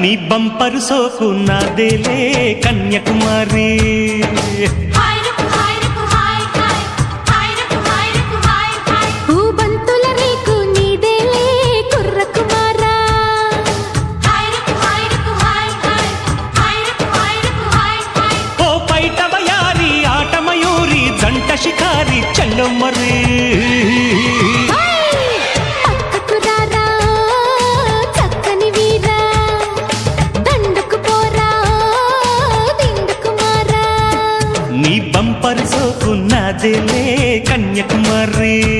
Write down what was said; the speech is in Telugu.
నీ బంపరు సోకు నాదేలే కన్యాకుమారి. శిఖారి చండమరీ పరిసోపున్నదిలే కన్యాకుమారి.